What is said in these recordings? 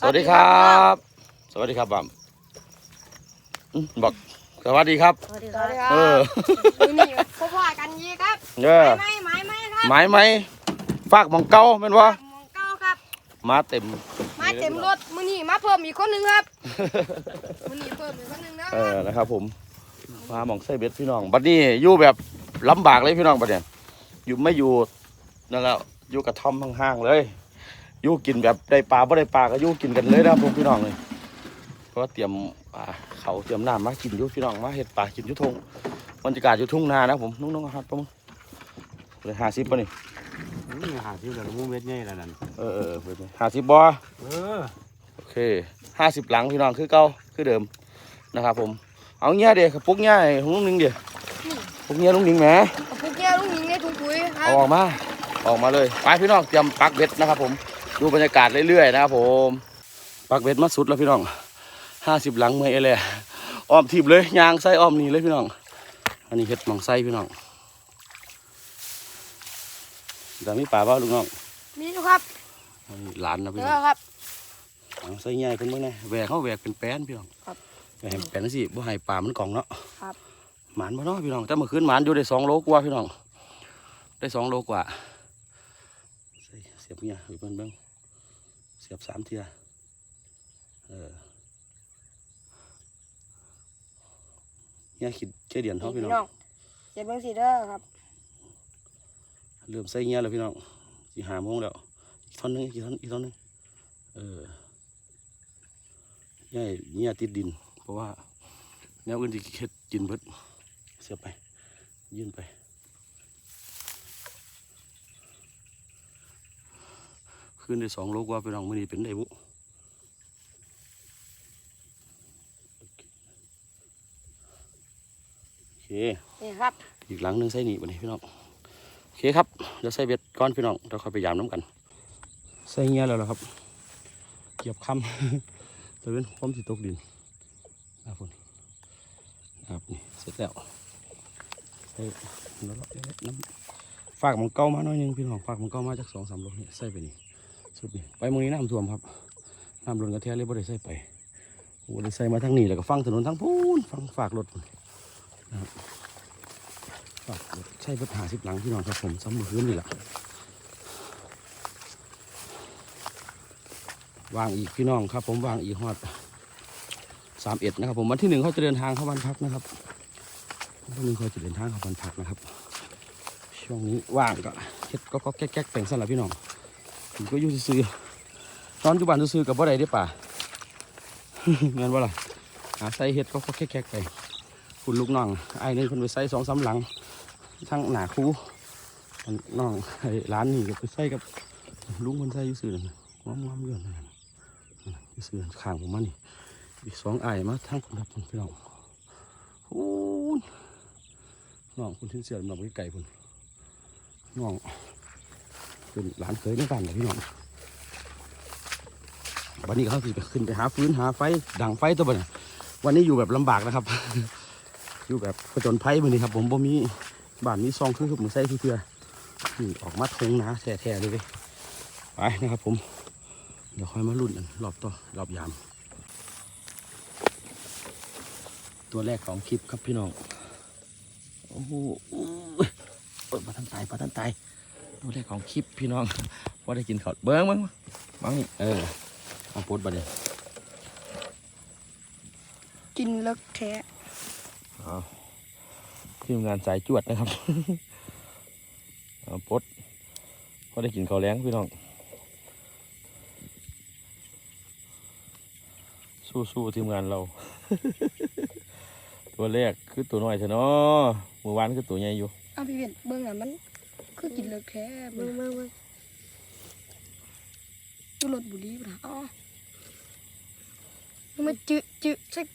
สวัสดีครับ สวัสดีครับบัมอืมบอกสวัสดีครับ สวัสดีสควัรัสบดีครับเออมือนี่พ่อพ่อกันยีครับเออไม้ไม้ไม้ครับหมายไหมฝากหมองเก้าแม่นวะมองเก้าครับ มาเต็มไม้เต็มรถมือนี่มาเพิ่มอีกคนหนึ่งครับมือนี่เพิ่มอีกคนหนึ่งนะเออนะครับ ผมมาหมองไส้เบ็ดพี่น้องบัดนี้อยู่แบบลำบากเลยพี่น้องบัดเนี่ยอยู่ไม่อยู่นั่นแหละอยู่กระท่อมห่างๆเลยอ ยู่กินแบบได้ปลาบ่ได้ปลาก็อยู่กินกันเลยนะครับผมพี่น้องเลยเพราะว่าเตรียมอ่าเขาเตรียมน้ำมากินอยู่พี่น้องมาเห็ดปลากินอยู่ทงบรรยากาศอยู่ทุ่งนานะผมนุ่งๆฮัดปะมึงเลยห้าสิบป่ะนี่นี่หาที่กับมูเม็ดใหญ่แล้วนั่นเออเออห้าสิบบ่เออโอเคห้าสิบหลังพี่น้องคือเก่าคือเดิมนะครับผมเอาเงี้ยเดี๋ยวปุ๊กเงี้ยให้ลุงนึงเดี๋ยวปุ๊กเงี้ยลุงนึงแหมเอาพวกแก้วลุงหญิงในถุงปุ๋ยครัเอาบออกมาออกมาเลยไปพี่น้องเตรียมปักเบ็ดนะครับผม ดูบรรยากาศเรื่อยๆนะครับผมปักเบ็ดมาสุดแล้วพี่น้องห้าสิบหลังเมื่อยเลยอ้อมทีบเลยยางไส้อ้อมนี่เลยพี่น้อง อันนี้เห็ดหมองไส้พี่น้องแต่มีป่าบ้าลูกน้องมีอยู่ครับอันนี้หลานนะพี่เอน้องอครับเอาใส่ใหญ่ขึ้นเมื่อไงแหวกเขาแหวกเป็นแป้นพี่น้องครับแหวกเป็นแป้นสิบ่ให้ปลามันกล่องเนาะครับหมานบ่เนาะพี่น้องแต่เมื่อคืนหมานอยู่ได้สองโลกว่าพี่น้องได้สองโลกว่าใส่เสียบเนี่ยอยู่เบิ่งเบิ่งเสียบสามเทียเออเนี่ยคิดแค่เดียนเท่าพี่น้องเจ็ดเบิ้งสีเด้อครับ เริ่มใส่เงี้ยแล้วพี่น้องสี่หาโมงแล้วอีกท่อนหนึงอีกท่อนอีกท่อนหนึงเออเนี่ยเงี้ยติดดิน เพราะว่าแนวอื่นที่เฮ็ดกินเบิดเสียบไป ยื่นไป ขึ้นได้สองโลกว่าพี่น้องมื้อนี้เป็นได้บุโอเคนี่ครับ อีกหลังหนึงใส่นี่บัดนี้พี่น้องโอเคครับเดี๋ยวใส่เบ็ดก้อนพี่น้องเดี๋ยวค่อยไปยามน้ำกัน ใส่เงี้ยแล้วล่ะครับ เก็บคำจะเป็นความสิตกดินนะพุ่นนะครับนี่เสร็จแล้วใส่แล้วก็น้ำฝากมันเก่ามาหน่อยหนึงพี่น้องฝากมันเก่ามาจากสองสามโลนี่ใส่ไปนี่ สุดไปเมืองนี้น้ำท่วมครับน้ำล้นกระเทียเลยบ่ได้ใส่ไปโอ้ได้ใส่มาทั้งนี้แล้วก็ฟังถนนทั้งพูนฟังฝากรถนะครับครับใช่เพื่อหาสิบหลังพี่น้องครับผมซ้ำมือคืนนี่แหละวางอีกพี่น้องครับ ผมวางอีกฮอดสามเอ็ดนะครับผมวันที่หนึ่งเขาจะเดินทางเข้าบ้านพักนะครับวันที่หนึ่งเขาจะเดินทางเข้าบ้านพักนะครับ ช่วงนี้ว่างก็เฮ็ดก็แก๊กแก๊กแต่งสั้นลับพี่น้อง ก็อยู่ซื่อๆนอนอยู่บ้านซื่อกับบ่ได้ได้ป่าเงินว่าล่ะหาใส่เฮ็ดก็แก๊กแก๊กไปคุณลูกน้องไอ้นี่คนไปใส่สองสามหลัง ทั้งหนาคูน้องไอ้ร้านนี่ก็ไปใส่กับลุงคนใส่อยูซื่อนั่นงอมงอมๆอยู่นั่นน่ะอยูซื่อข้างผมมานี่อีกสองไอ้มาทั้งคนรับพี่น้องโอ้น้องคุณทิ้งเสียน้องไปไก่คุณน้อง เป็นหลานเคยในบ้านเลยพี่น้องวันนี้เขาสิขึ้นไปหาฟื้นหาไฟดังไฟตัวบันวันนี้อยู่แบบลำบากนะครับ อยู่แบบผจญภัยมือนี้ครับ ผมบ่มีบ้านมีซองคือมือใส่เพื่อออกมาทงนะแท้ๆเลยเว้ยไปนะครับ ผม เดี๋ยวค่อยมาลุ้นกันรอบต่อรอบยาม ตัวแรกของคลิปครับพี่น้องโอ้โหเปิดมาทันตายมาทันตาย ตัวแรกของคลิปพี่น้องพอได้กินข้าวเบิ้งเบิ้งบังนี่เออเอาโพดบัดนี้กินเลิกแท้เอาทีมงานสายจวดนะครับเอาปลดพอได้กินข้าวแล้งพี่น้อง สู้ๆทีมงานเรา ตัวแรกคือตัวน้อยเถอะเนาะเมื่อวานคือตัวใหญ่อยู่เอาพี่เวียนเบิ้งอะมัน คือกินเลิกแท้เบิ้งเบิ้งเบิ้งตุรถบุรีป่ะอ๋อมันจืดจืดสัก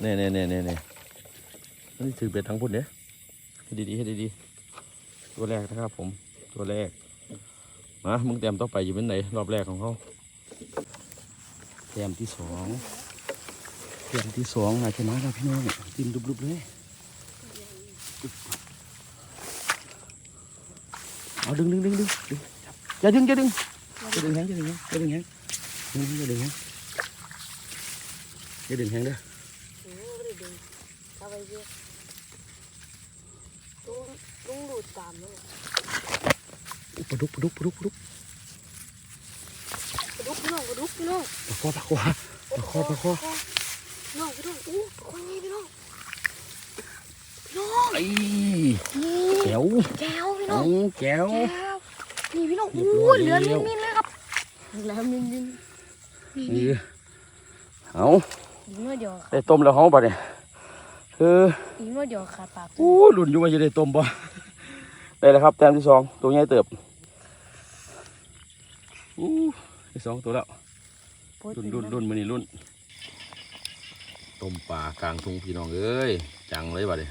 เน่เน่เน่เน่เน่นี่ถือเบ็ดทั้งพุ่นเด้ให้ดีๆให้ดีๆตัวแรกนะครับผมตัวแรกมามึงเตรียมต่อไปอยู่เป็นไหนรอบแรกของเขาเตรียมที่สองเตรียมที่สองนายชนะแล้วพี่น้องกินดุบๆเลย เอาดึงดึงดึงดึงดึงอย่าดึงอย่าดึงจะดึงแห้งจะดึงแห้งจะดึงแห้งจะดึงแห้งจะดึงแห้งเด้อโอ้ยดึงเข้าไปเยอะลุงลุงดูดตามเลยอุ๊ยปลาดุกปลาดุกปลาดุกปลาดุกกระดุกพี่น้องกระดุกพี่น้องปลาคอปลาคอปลาคอปลาคอพี่น้องพี่น้องอู้ปลาคอนี่พี่น้องพี่ น้องไอ้นี่แก้วแก้วพี่น้เอาองแก้วแก้วนี่พี่น้องเรียบอู้ร้อยเหลือแล้วมินๆเลยครับเหลือมินๆนี่นี่เอาอีกหน่อยเดียวได้ต้มแล้วเขาปะเนี่ยคืออีกหน่อยเดียวขาดปากอู้หลุนอยู่ว่าจะได้ต้มปะได้แล้วครับแต้มที่สองตัวใหญ่เติบอู้ที่สองตัวแล้วรุ่นรุ่นรุ่นมือนี่รุ่นต้มปลากลางทุ่งพี่น้องเอ้ยจังเลยบัดนี้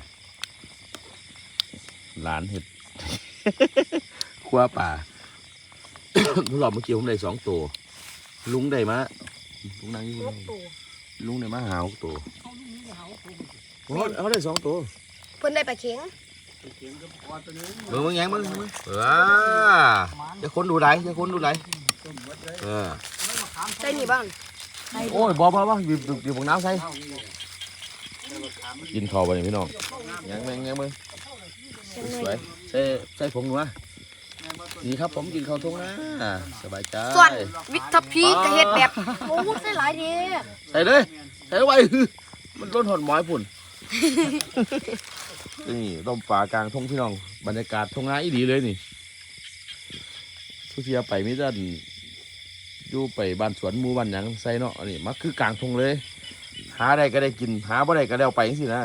หลานเห็ด ขั้วป่าผู้หลอบเมื่อกี้ผมได้สองตัว ลุงได้มาลุงนั่งอยู่ยกตัวลุงได้มาหาหกตัวโอ้เขาได้สองตัวเพิ่นได้ปลาเข็งเบิ่งเบิ่งแยงเบิ่งเบิ่งว้าจะคนดูไหนจะคนดูไหนเออใส่นี่บ้างโอ้ยบ่บ่บ่อยู่อยู่อยู่บนน้ำใส่กินข้าวไปนี่พี่น้องยังแมงยังมึง สวยใส่ใส่ผงหนัวนี่ครับผมกินข้าวทุ่งนะสบายใจส่วนวิทพีกระเฮ็ดแบบโอ้ใส่หลายเด้ใส่เลยใส่ไว้มันล้นหอนหมอยพุ่นนี่ต้มปลากลางทุ่งพี่น้องบรรยากาศทุ่งนาอีดีเลยนี่ทุกเทียไปมิตรอยู่ไปบ้านสวนหมู่บ้านหยังใส่เนาะอันนี้มันคือกลางทุ่งเลย หาได้ก็ได้กิน หาบ่ได้ก็ได้เอาไปจังซี่นะ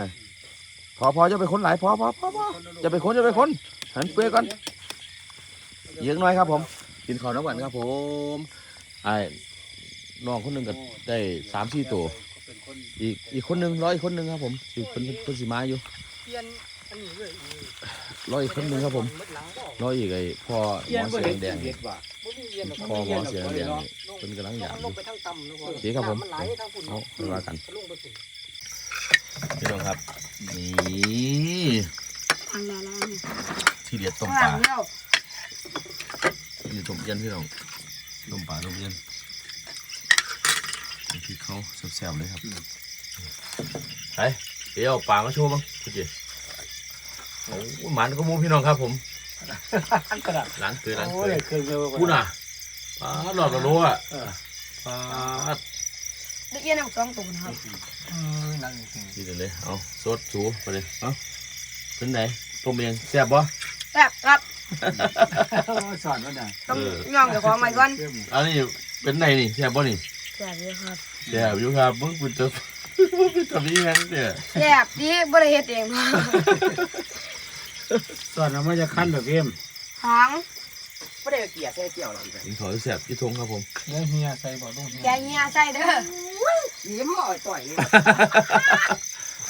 พอพอจะไปค้นหลายพอพอพอพอจะไปค้นจะไปค้นหันเปลือยก่อนเยอะน้อยครับ ผม กินข้าวน้ำหวานครับ ผมไอ้น้องคนหนึ่งก็ได้สามสี่ตัวอีกอีกคนหนึ่งร้อยคนหนึ่งครับ ผมอีกคนคนสีมาอยู่ร้อยอีกคนหนึ่งครับผมร้อยอีกไอ้พ่อหมอเสียงแดงมีพ่อหมอเสียงแดงนี่เป็นกำลังหยาบอยู่โอเคครับผมเอาไปว่ากัน พี่น้องครับนี่ทางแล้วที่เด็ดต้มข้างปหลัลางแล้วนี่ต้มเย็นพี่น้องต้มปลาต้มเย็นที่เขาแซ่บๆเลยครับไปเดี๋ยวเอาปลามาโชว์บ้างพี่เจโอ้ยหมันก็มูพี่น้องครับผมกระดาษล้างเกลือล้างโอ้เกลืยอเครื่องเดียวพูดน่ะปลาหลอดละโลอะเออปลาได้เอียนเอาสองตัวนะครับ เออนั่งจริงดีเลยเอาสดสูไปเลยเอาเป็นไหนต้มเองแซ่บบ่แซ่บครับๆสอนว่าน่ะต้องย่องเดี๋ยวของใหม่ก่อนอันนี้เป็นไหนนี่แซ่บบ่นี่แซ่บเลยครับแซ่บอยู่ครับมึงเป็นตัวมึงเป็นตัวนี้แฮงเนี่ยแซ่บดีบ่ได้เฮ็ดเอง สอนว่ามันจะคั้นแบบเอ็มหาง ไม่ได้เกลี่ยใส่เกี่ยวหรอกกินข้าวแซ่บยี่ทงครับผมเดี๋ยวเฮียใส่บ่ต้องเฮียแกงเฮียใส่เด้อยิ้มอ่อยต่อยนี่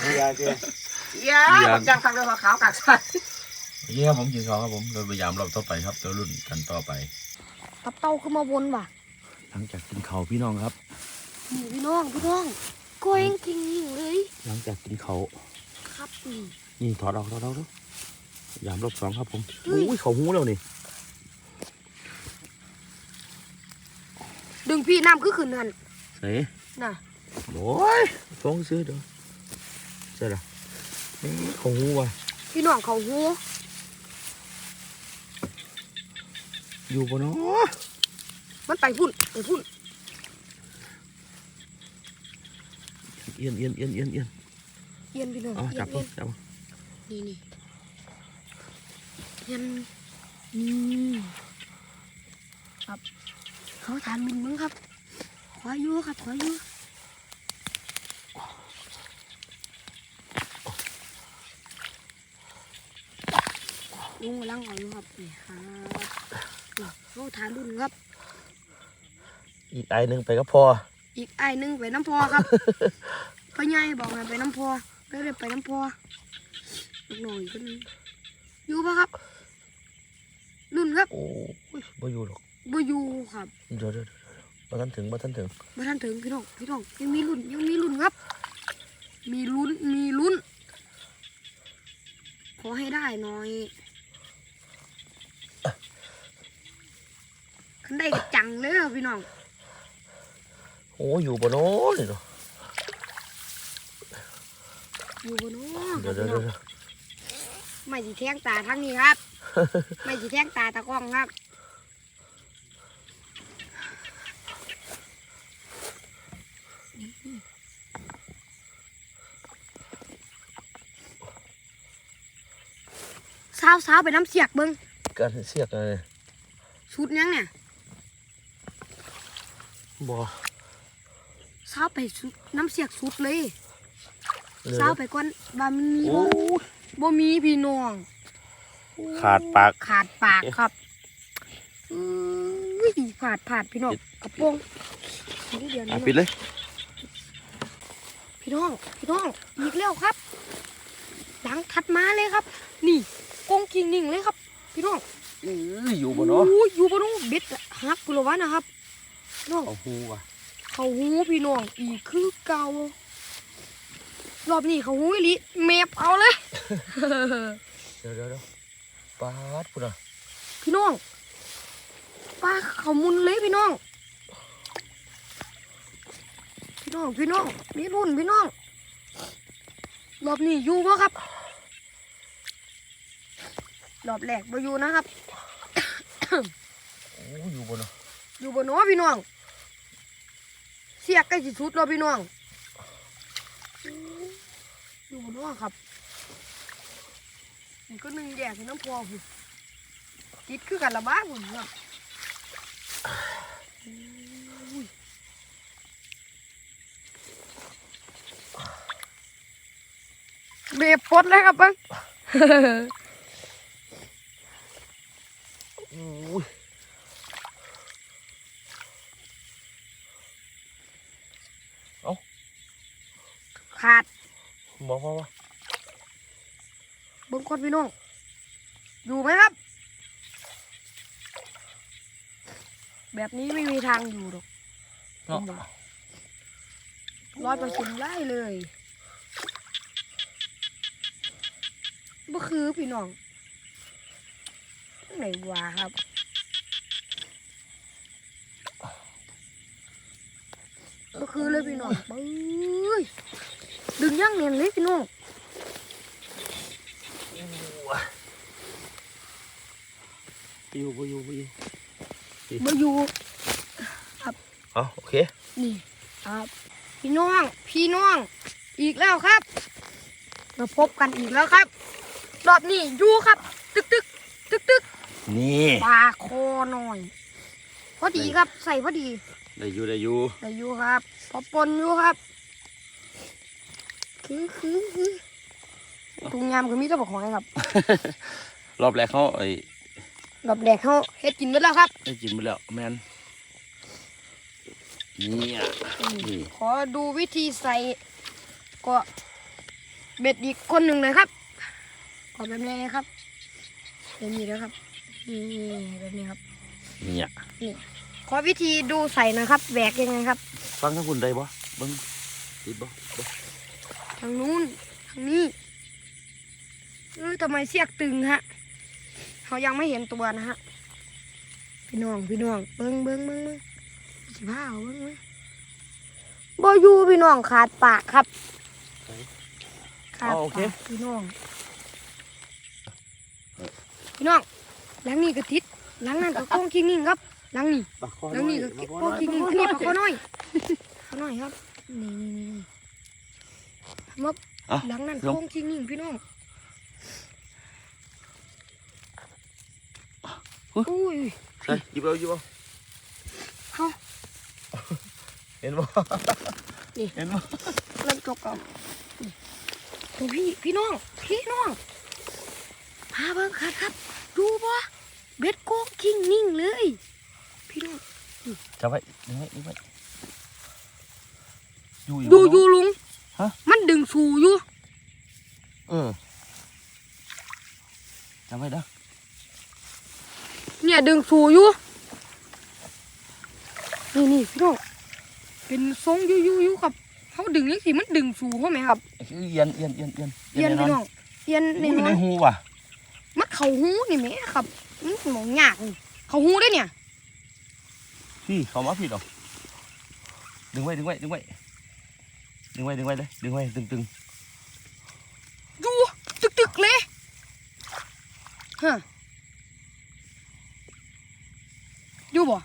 เฮียเจ้เหี้ยผมจังคังเลยขาวกักสัตว์เยี่ยผมกินข้าวครับผมเราพยายามรอบต่อไปครับเดี๋ยวรุ่นกันต่อไปตับเต้าขึ้นมาวนว่ะ หลังจากกินข้าวพี่น้องครับนี่พี่น้องพี่น้องก็ยังกินอยู่เลยหลังจากกินข้าวครับนี่นี่ถอดออกถอดออกดูยามรอบสองครับผมเฮ้ยอุ้ยเขาหูแล้วนี่ ดึงพี่น้ำคือขึ้นนั่นเฮ้น่ะโอ้ยฟ้องซื้อเด้อใช่ละนี่เขาหูว่ะพี่น้องเขาหูอยู่ปะเนาะมันไปพุ่นไปพุ่นเอียนเอียนเอียนเอียนเอียนเอียนพี่น้องเอ๋อเอียจันบเอีปุ๊ยบนจับนี่นี่เอียนนี่ครับ เขาทานมินมั้งครับ ขออยู่ครับ ขออยู่ลุงกำลังเอาอยู่ครับนี่ครับนี่เขาทานรุ่นครับ อีกไอหนึ่งไปก็พอ อีกไอ้ายหนึงไปน้ำพอครับพ่อใหญ่บอกให้ไปน้ำพอไปเลยไปน้ำพอลูกหน่อยคนนึงอยู่ปะครับรุ่นครับ โอ้ยบ่อยู่หรอก บ่อยู่ครับเดี๋ยวเดี๋ยวเดี๋ยวมาทันถึงมาทันถึงมาทันถึงพี่น้องพี่น้องยังมีรุ่นยังมีรุ่นครับ มีลุ้นมีลุ้น ขอให้ได้หน่อยคันได้ก็จังเลยครับพี่น้องโอ้อยู่บนโน้นนี่เนาะอยู่บนนู้นเดี๋ยวเดี๋ยวเดี๋ยวไม่สิแทงตาทั้งนี้ครับ ไม่สิแทงตาตะกล้องครับ สาวสาวไปน้ำเสียกเบิ้งการเสียกอะไรชุดยังเนี่ยบ่สาวไปชุดน้ำเสียกชุดเลยเหลือสาวไปก่อนบามันมีโอ้บ่บ่มีพี่น้อง ขาดปากขาดปากครับอุ้ยขาดผาดพี่น้องกระโปรงนี่เดี๋ยวอะนี้ปิดเลย พี่น้องพี่น้องอีกแล้วครับ หลังถัดมาเลยครับ นี่ กงกิ่งนิ่งเลยครับ พี่น้องอื้ออยู่บนเนาะโอ้ยอยู่บนนู้นเบ็ดอะฮักกุลวะนะครับพี่น้องเอาหูว่ะเขาหูพี่น้องอีกคือเก่ารอบนี้เขาหูอีหลิเมฟเอาเลยเดี๋ยวเดี๋ยวเดี๋ยวปาดพุ่นอะพี่น้องปลาเขามุนเลยพี่น้อง พี่น้องพี่น้องมีรุ่นพี่น้องรอบนี้อยู่ปะครับ รอบแรกมาอยู่นะครับ โอ้อยู่บนเนาะอยู่บนน้อพี่น้อง เสียกใกล้สิสุดแล้วพี่น้อง อยู่บนน้อครับนี่ก็หนึ่งแยกเป็นน้ำพอพุ่นติดคือกันละบ้างพุ่นครับอุ้ยเบบปลดเลยครับเบัง อุ้ยขาดบอกว่าว่าเบิ้งคนพี่น้องอยู่ไหมครับ แบบนี้ไม่มีทางอยู่หรอกเนาะร้อยเปอร์เซ็นต์ได้เลยบ่คือพี่น้อง ไหนวะครับบ่คือเลยพี่น้องเบ้ยดึงย่างเนียนเลยพี่น้องอยู่บ่อยู่บ่อยู่มาอยู่เอาโอเค นี่ครับพี่น้อง พี่น้อง อีกแล้วครับ มาพบกันอีกแล้วครับ รอบนี้อยู่ครับ ตึกตึกตึกตึก นี่ปลาคอหน่อย พอดีครับใส่พอดีได้อยู่ได้อยู่แต่อยู่ครับ พอปนอยู่ครับ คือคือคือตุงยามก็มีแตัวบอกหอยครับ รอบแรกเขาไอ้รอบแรกเขาเฮ็ดกินไปแล้วครับได้กินไปแล้วแมนเนี่ยนี่ขอดูวิธีใส่ก็เบ็ดอีกคนหนึ่งเลยครับก็แบบนี้นะครับแบบนี้นะครับ นี่แบบนี้ครับ เนี่ยขอวิธีดูใส่นะครับแบกยังไงครับ ฟังทั้งคุณได้บ่เบิ่งติดบ่บ่ทางนู้นทางนี้เออทำไมเสียกตึงฮะเขายังไม่เห็นตัวนะฮะพี่น้องพี่น้องเบิ้งเบิ้งเบิ้งเบิ้งสิบ้าเอาเบิ้งเบิ้งบอยู่พี่น้องขาดปากครับขาดปากพี่น้องพี่น้อง หลังนี้ก็ติดหลังนั้นก็โค้งคิงนิ่งครับหลังนี้ปากคอหลังนี้ก็โค้งคิงนิ่งอันนี้ปลาคอน้อยปลาน้อยครับนี่นี่นี่นี่มบอะหลังนั้นลง โค้งคิงนิ่งพี่น้องอุ๊ยอุ้ยใช่หยิบเอาหยิบเอาเขา เห็นบ่นี่ เห็นบ่เริ่มจกเอานี่โอ้พี่พี่น้องพี่น้องพาเบิ้งครับครับ ดูบ่ เบ็ดโค้งคิงนิ่งเลย พี่น้องจับไว้ดึงไว้ดึงไว้อยู่ดูอยู่ลุงฮะมันดึงสูอยู่เออจับไว้เด้อเนี่ยดึงสูอยู่นี่นี่พี่น้องเป็นทรงอยู่อยู่อยู่ครับเขาดึงยังสิมันดึงสูเขาไหมครับคือเอียนเอียนเอียนเอียนเอียนพี่น้องเอียนในอุ้ยน้ในอยหูว่ะมันเขาหูนี่แหม่ครับมัน หมองยากนี่เขาหูได้เนี่ยพี่เขามาพี่ดอกดึงไว้ดึงไว้ดึงไว้ดึงไว้ดึงไว้เลยดึงไว้ตึงตึงอยู่ตึกตึกๆเลยฮะอยู่บ่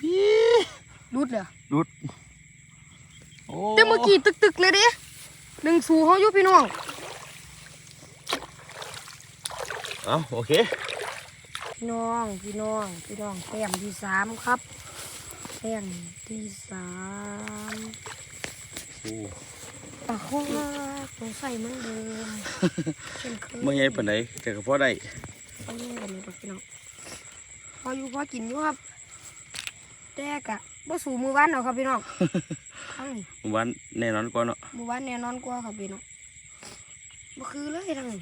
พี่รุดเลยโอ้แต่เมื่อกี้ตึกตึกๆเลยเด้หนึ่งสูเขาอยู่พี่น้อง เอาโอเค พี่น้องพี่น้องพี่น้องแต้มที่สามครับแต้มที่สามโอ้ปากคอต้องใส่เหมือนเดิมเช่นเคยเมื่อไงปานไหนแต่ก็พอได้เอาเงี้ยแบบนี้ปะพี่น้องพออยู่พอกินอยู่ครับแต่กะบ่สู่มือวานหรอกครับพี่น้องทั้งนี้วันแน่นอนกว่าเนาะมือวานแน่นอนกว่าครับพี่น้องบ่คือเลยทั้งนี้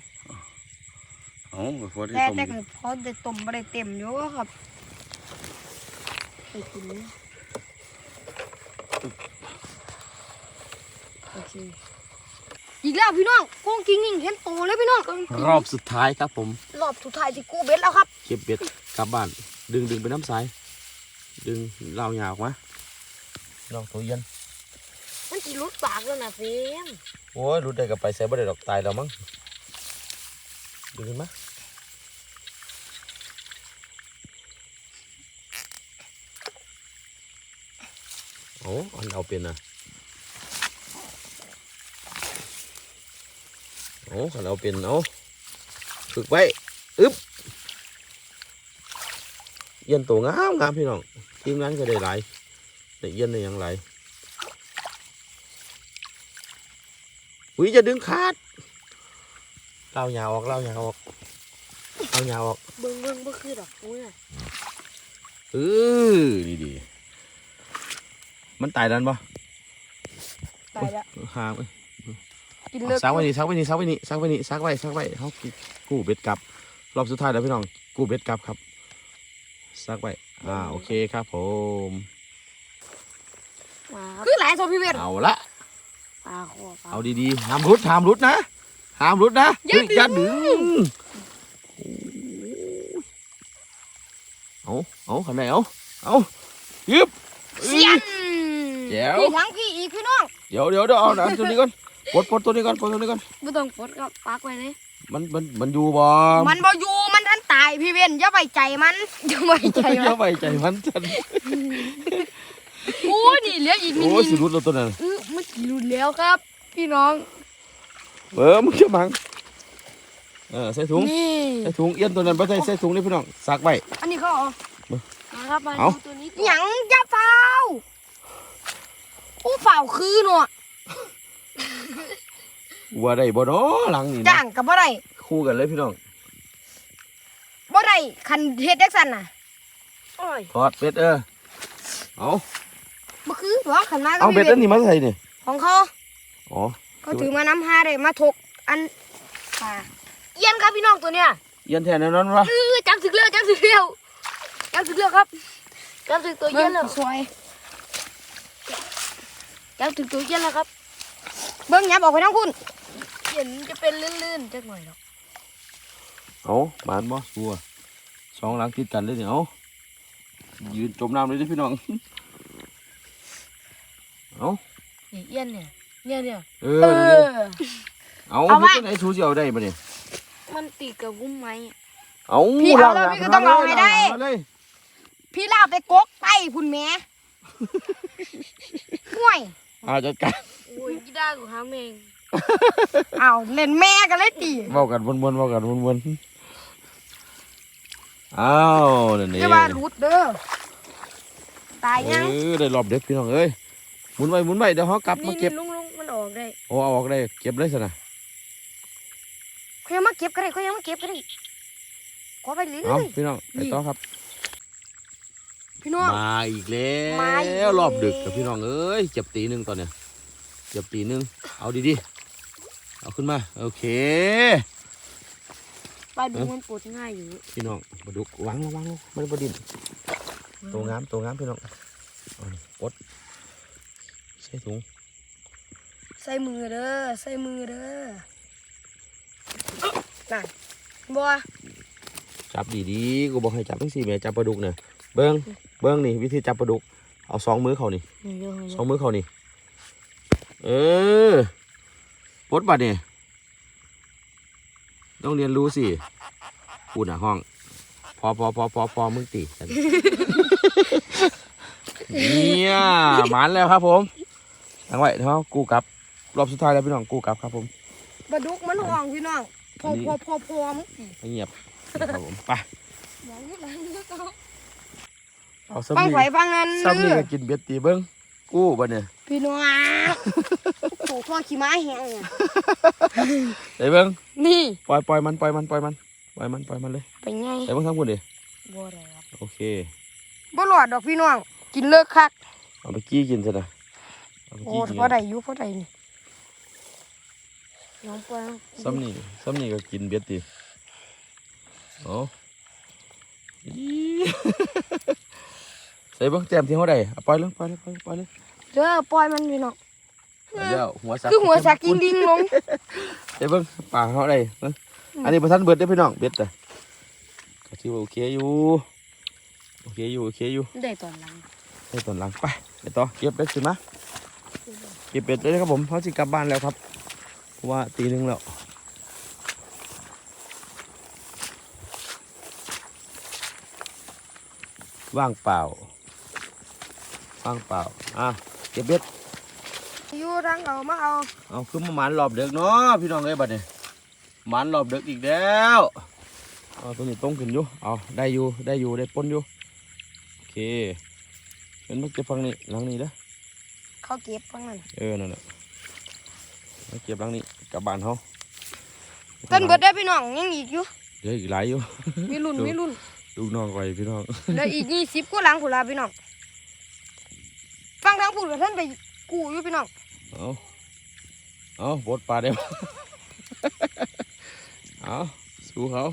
เอาก็พอได้แต่ต้มแต่ก็พอได้ต้มบ่ได้เต็มอยู่ครับไปกินเลยโอเคอีกแล้วพี่น้องโกงกิ้งนิ่งเห็นโตเลยพี่น้องรอบสุดท้ายครับผม รอบสุดท้ายที่กูเบ็ดแล้วครับ เก็บเบ็ดกลับบ้าน ดึงดึงไปน้ำสายดึงเหล่าหยาออกมาลองตัวเย็นมันจีรุดปากแล้วนะเฟมโอ้ยรุดได้กับไปใส่บ่ได้ดอกตายแล้วมั้งดึงขึ้นมา อันเอาเป็นนะโอ้อันเอาเป็นเอาฝึกไว้อึ๊บเย็นตัวงามงามพี่น้องทีมงานก็ได้หลายแต่เย็นได้ยังหลายอุ้ยจะดึงขาดเล่าหยาออกเล่าหยาออกเอาหยาออกเบิ่งเบิ่งบ่คือดอกกูน่ะเออดีดี มันตายดันปะตายแล้วหางเอ้ยกินเลิกซักไว้นี่ซักไว้นี่ซักไว้นี่ซักไว้นี่ซักไว้ซักไว้เขากู้เบ็ดกลับ รอบสุดท้ายแล้วพี่น้องกู้เบ็ดกลับครับซักไว้อ่าโอเคครับผมคือหลายโซพี่เวทเอาละปลาคอปลาเอาดีๆห้ามรุดห้ามรุดนะห้ามรุดนะอย่าเฮ้ยอย่าดึงเอาเอาขันไหนเอาเอายึบเสียน แจ๋วพี่ทั้งพี่อีกพี่น้องเดี๋ยวเดี๋ยวเดี๋ยวเอาอันตัวนี้ก่อนปลดปลดตัวนี้ก่อนปลดตัวนี้ก่อนไม่ต้องปลดก็ปักไว้เลย มันมันมันอยู่บ่มันบ่อยู่มันทันตายพี่เวนอย่าไว้ใจมันอย่าไว้ใจอมัย่านไปใจมันจันโอ้นี่เหลืออีกนิโอ้สิรุดแล้วตัวนั้นเออมันกี่รุ่นแล้วครับ พี่น้องเออมึงจะมังเออใส่ถุงใส่ถุงเอี้ยนตัวนั้นไปใส่ใส่ถุงนี่พี่น้องซักไว้อันนี้เขาเอามาครับมาเอาดูตัวนี้หยังจะเฝ้า ผู้เฝ้าคือเนาะว่าได้บ่เนาะหลังนี่นะจ้างกับบ่ได้คู่กันเลยพี่น้องบ่ได้คันเฮ็ดจังซั่นน่ะโอ้ยทอดเป็ดเออเอาบ่คือหรอคันมากับเอาพี่เบ็ดเวอันนนี้มาใส่นี่ของเขาอ๋อ เขาถือมาน้ำหาได้มาถกอันป่าเอียนครับพี่น้องตัวเนี้ยเอี้ยนแทนแน่นอนวะ เออจับถึกเร็วจับถึกเร็วจับถึกเร็วครับจับถึงตัวเย็นแล้วสวย จับถึงตัวเย็นแล้วครับ เบิ้งยับออกไปทั้งคุณเย็นจะเป็นลื่นๆจักหน่อยหรอกเอาบานบ่ชัวสองหลังติดกันเลยเนี่ยเอายืนจมน้ำเลยเด้อพี่น้องเอานี่เย็นเนี่ยเนี่ยเนี่ยเอเอออ เอาเอาเฮ็มาดจังไหนชูสิเอาได้บ่เนี่ยมันติดกับกุ้งไม้อะเอาพี่เอาแล้วลพี่ก็ต้องเอาให้ได้ลากเลยพี่ลาไปกกไต้พุ่นแหม่ห่วย เอาจัดการโอ้ยกีด้ากูหาเองเอาเล่นแม่กันเลยตีเว้ากันวนๆเว้ากันวนๆอ้าวนั่นเองจะว่ารูดเด้อตายยังเออได้รอบเด็กพี่น้องเอ้ยหมุนไว้หมุนไว้เดี๋ยวเขากลับมานี่เก็บนี่ลุงลุงมันออกได้โอ้เอาออกได้เก็บเลยสินะ เขายังมาเก็บก็ได้เขายังมาเก็บก็ได้ขอไปเรื่เอาอยพี่น้องไปต่อครับๆ พี่น้อง มาอีกแล้มาอีกวรอบดึกกับพี่น้องเอ้ยเจ็บตีหนึ่งตอนเนี้ยเจ็บตีหนึ่งเอาดีๆเอาขึ้นมาโอเค ปลาดูมันปวดง่ายอยู่พี่น้องมาดุกวางลงวางลงมันบดินตัวงามตัวงามพี่น้องเอานี่กดใส่ถุงใส่มือเด้อใส่มือเด้อนั่นบัวจับดีๆกูบอกให้จับทั้งสี่แม่จับปลาดุกเนี่ย เบิ้งเบิ้งนี่วิธีจับปลาดุก เอาสองมือเขานี่นี่เดี๋ยวให้สองมือเขานี่ เออปลดบัดเนี่ยต้องเรียนรู้สิพูดหน้าห้อง พอพอพอพอพอมึงตีกันเนี่ยหมันแล้วครับผมทั้งไว้เท่ากูกลับ รอบสุดท้ายแล้วพี่น้องกูกลับครับผมปลาดุกมันห่องพี่น้องพอพอพอพอมงเงียบครับผมไป อย่างนี้อย่างนี้ก็เอาฟังซ้ำไผนี่ฟังนั้นซ้ำนี่เด้อก็กินเบ็ดตีเบิ้งกู้บัดเนี่ยพี่น้องโอ้พ่อขี้ม้าแห้งเนี่ยไอ้เบิ้งนี่ปล่อยปล่อยมันปล่อยมันปล่อยมันปล่อยมันปล่อยมันเลยเป็นไงไอ้เบิ้งทั้งคนดิบ่ได้ครับโอเคบ่หลอดดอกพี่น้องกินเลิกคักเอาไปกี้กินซะนะเอาไปโอ้กี้กินพอได้อยู่พอได้นี่น้องปล่อยซ้ำนี่ซ้ำนี่ก็กินเบ็ดตีเอาอี ใส่เบิ้งแจมที่เขาได้เอาปล่อยเลยปล่อยเลยปล่อยเลยปล่อยเลยเด้อปล่อยมันพี่น้องเอาเดี๋ยวหัวสักคือหัวสักกิงดิงลงใส่เบิ้งป่าเขาได้เบิ่งอันนี้ประทันเบิดได้อพี่น้องเบ็ดแต่ก็ถือว่าโอเคอยู่โอเคอยู่โอเคอยู่ได้ตอนหลังไปตอนหลังไปไปต่อเก็บเบ็ดขึ้นมาเก็บเบ็ดเลยนะครับผมเขาจะกลับบ้านแล้วครับเพราะว่าตีหนึ่งแล้วว่างเปล่า ว่างเปล่า อะเก็บเบ็ดอยู่ทางเอามาเอา เอาขึ้นมาหมันรอบเด็กเนาะพี่น้องเอ้ยบัดนี้หมันรอบเด็กอีกแล้วเอาตัวนี้ตรงขึ้นอยู่ เอาได้อยู่ได้อยู่ได้ปนอยู่โอเคเป็นมาเก็บฟังนี้หลังนี้เด้อเขาเก็บฟังนั้นเออนั่นแหละมาเก็บหลังนี้กลับบ้านเขาต้นเบิดได้อพี่น้องยังอีกอยู่เดี๋ยวอีกหลายอยู่มีรุ่นมีรุ่นลูกน้องไว้พี่น้องเหลืออีกยี่สิบกว่าหลังพุ่นละพี่น้องฟังทาง พูดกับท่านไปกู้อยู่พี่น้องเอาเอาบดปลาได้บ่เอาสู้เขา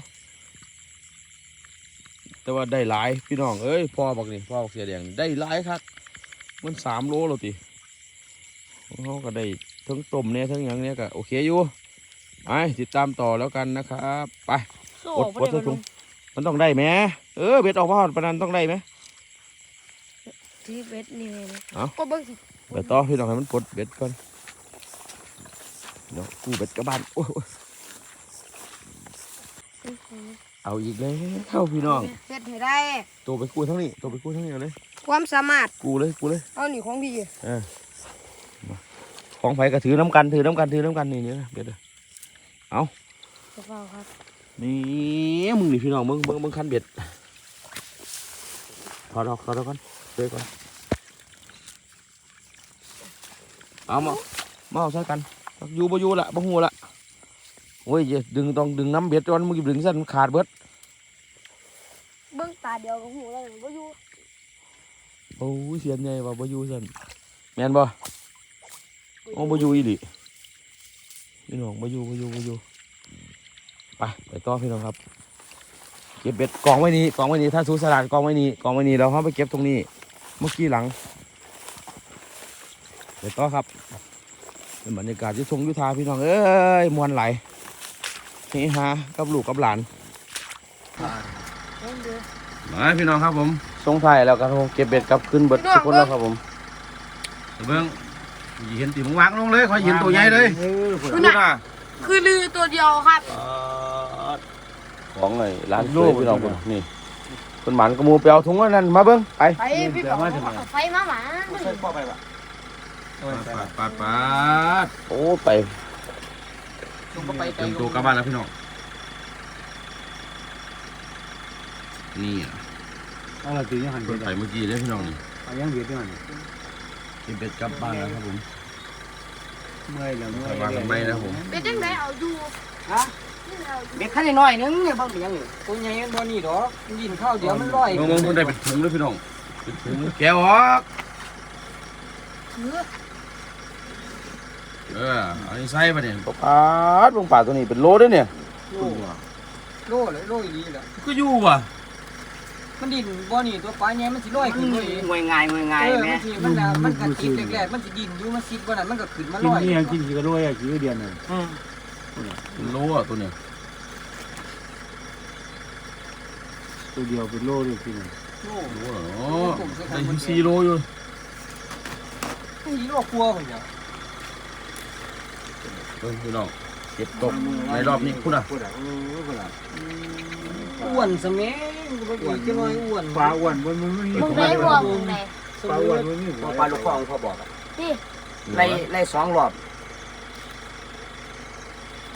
แต่ว่าได้หลายพี่น้องเอ้ยพ่อบอกนี่พ่อบอกเสียแดงได้หลายครับมันสามโลแล้วติเขาก็ได้ทั้งต้มเนี่ยทั้งอย่างเนี้ยก็โอเคอยู่ไปติดตามต่อแล้วกันนะครับ ไปโซ่กดบ่กดได้ใส่มาถุลงมันต้องได้ไหมเออเบ็ดออกมาหอปนันต้องได้ไหม ที่เบ็ดนี่เลยนะก็เบิ่งสิไปต่อพี่น้องให้มันปลดเบ็ดก่อนเดี๋ยวกู้เบ็ดกลับบ้านโอ้ยโอ้ยเอาอีกแล้วเข้าพี่น้อง เฮ็ดให้ได้ ตัวไปกู้ทั้งนี้ตัวไปกู้ทั้งนี้เอาเลย ความสามารถกู้เลยกู้เลย เอานี่ของพี่ของไผก็ถือน้ำกันถือน้ำกันถือน้ำกันนี่นี่นะเบ็ดเด้อกระเป๋าครับนี่มึงนี่พี่น้องมึงมึงมึงคันเบ็ดถอดออกถอดออกก่อน เดี๋ยวก่อนเอามามาเอาใส่กันอยู่บ่อยู่ละบ่ฮู้ละโอ้ยอย่าดึงต้องดึงน้ำเบ็ดก่อนมึงอย่าดึงสั่นมันขาดเบิดเบิ่งตาเดียวก็หูแล้วบ่อยู่โอ้ยเสียนใหญ่ว่าบ่อยู่สั่นแม่นบ่โอ้บ่อยู่อีหลีพี่น้องบ่อยู่บ่อยู่บ่อยู่ไปไปต่อพี่น้องครับเก็บเบ็ดกองไว้นี่กองไว้นี่ถ้าสูสลัดกองไว้นี่กองไว้นี่เราเข้าไปเก็บตรงนี้ เมื่อกี้หลังไปต่อครับเป็นบรรยากาศที่ทงยุทธาพี่น้องเอ้ยมวนไหลเฮฮากับลูกกับหลานเล่นเด้อมาพี่น้องครับผมทรงไทายแล้วครับผมเก็บเบ็ดกลับขึ้นเบิดทุกคนแล้วครับผมเบิ้งเห็นตีมึงวางลงเลยขอเห็นตัวใหญ่เลยเออพุ่นดูนะคือลือตัวเดียวครับของไอ้ร้านลูกพี่น้องผ มนี่คนหมันกระมูไปเอาถุงอันนั้นมาเบิ้งไปไปพี่ป๋องเอาไฟมาหมาใส่พ่อไปปะปาดปาดปาดโอ้ไปลุงก็ไปเตรียมตัวกลับบ้านแล้วพี่น้องนี่อะเอาละตียังหันเพิ่นไปเมื่อกี้เลยพี่น้องนี่เอายังเบียดยังหันเก็บเบ็ดกลับบ้านแล้วครับผมเมื่อยแล้วเมื่อยวางกันไว้นะครับผม เป็นจังไดเอาอยู่ฮะ เบ็ดขั้นน้อยนึงเนี่ยบางเป็นยังนี่ตัวใหญ่มันบ่นี่ดอกมันดินเข้าเดี๋ยวมันลอยน้องๆเพิ่นได้เป็นถุงเลยพี่น้องเป็นถุงแกะออกเออเอาอันนี้ใส่ปะเนี่ยปาดลงป่าตัวนี้เป็นโลเด้วยเนี่ยโลโลเลยโลอีหลีแหละก็อยู่ว่ะมันดินบ่นี่ตัวปลาใหญ่มันสิลอยขึ้นเลยงวยง่ายงวยง่ายเออแม่มันสิมันน่ะมันก็ติดแรกๆมันสิดินอยู่มันสิบ่นั่นมันก็ขึ้นมาลอยกินนี่ยังกินกี่กระโดยอะกี่เดือนเลย อืมเป็นโลอะตัวเนี้ยตัวเดียวเป็นโลเลยพี่น้องโอ้โอ้โหได้ถึงสี่โลอยู่ยโลกลัวคนเดียวเออพี่น้องเก็บตกในรอบนี้คุณอะพูดอะเออพูดอะอ้วนสมัยอ้วนจังเลยอ้วนปลาอ้วนมันมันไม่มีมึงได้หัวมึงไหนปลาอ้วนมันไม่มีปลาลูกคองเขาบอกนี่ไล่ไล่สองรอบ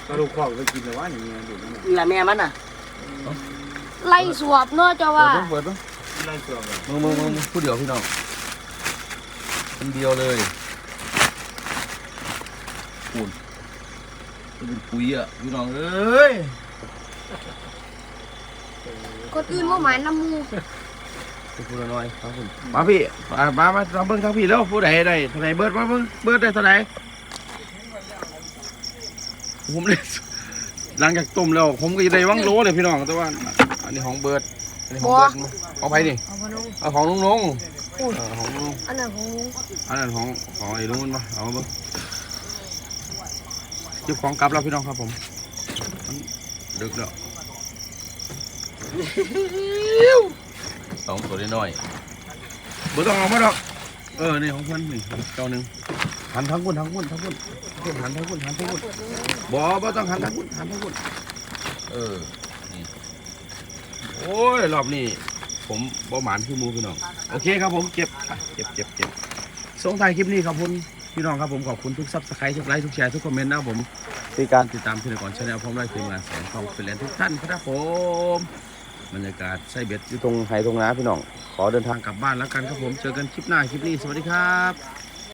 ปลาลูกคอกไปกินแล้ววะนี่ดูนี่นี่ละแม่มันน่ะไล่สวบเนาะเจ้าเปิว่าดเปิดเปิดไล่ตัวเลยมึงมึงมึงผู้เดียวพี่น้องคนเดียวเลยปูนเป็นปุ๋ยอะพี่น้องเอ้ยคนอื่นว่าหมายน้ำมูเป็นผู้ละน้อยครับคุณมาพี่มามามาเราเบิ้งทางพี่แล้วผู้ใดได้เท่าไหร่เบิร์ดมาเบิ้งเบิร์ดได้เท่าไหร่ ผมเลยหลังจากต้มแล้ว ผมก็จะได้วังโลเลยพี่น้องแต่ว่าอันนี้ของเบิร์ดอันนี้ของเบิร์ดเอาไปนี่เอาพนงเอาของลุงนงอุ้ยเออของลุงอันนั้นของลุงอันนั้นของของไอ้ลุงมันปะเอามาเบิ้งเก็บของกลับแล้วพี่น้องครับผมมันดึกแล้วสองตัวน้อยๆเบอร์ต้องเอามาดอก เออนี่ของเพื่อนนี่เจ้าหนึ่งหันทั้งคุณทั้งคุณทั้งคุณหันทั้งคุณหันทั้งคุณ บ่บ่ต้องหันทั้งคุณหันทั้งคุณเออนี่โอ้ยรอบนี้ผมบ่หมานคือหมูพี่น้องโอเคครับผมเก็บเก็บเก็บเก็บส่งท้ายคลิปนี้ครับผมพี่น้องครับผมขอบคุณทุกซับสไครต์ทุกไลค์ทุกแชร์ทุกคอมเมนต์นะครับผมในการติดตามพิธีกรชาแนลพร้อมด้วยทีมงานแสงทองเป็นแลนทุกท่านครับผมบรรยากาศใส่เบ็ดอยู่ตรงไฮตรงน้าพี่น้องขอเดินทางกลับบ้านแล้วกันครับผมเจอกันคลิปหน้าคลิปนี้สวัสดีครับ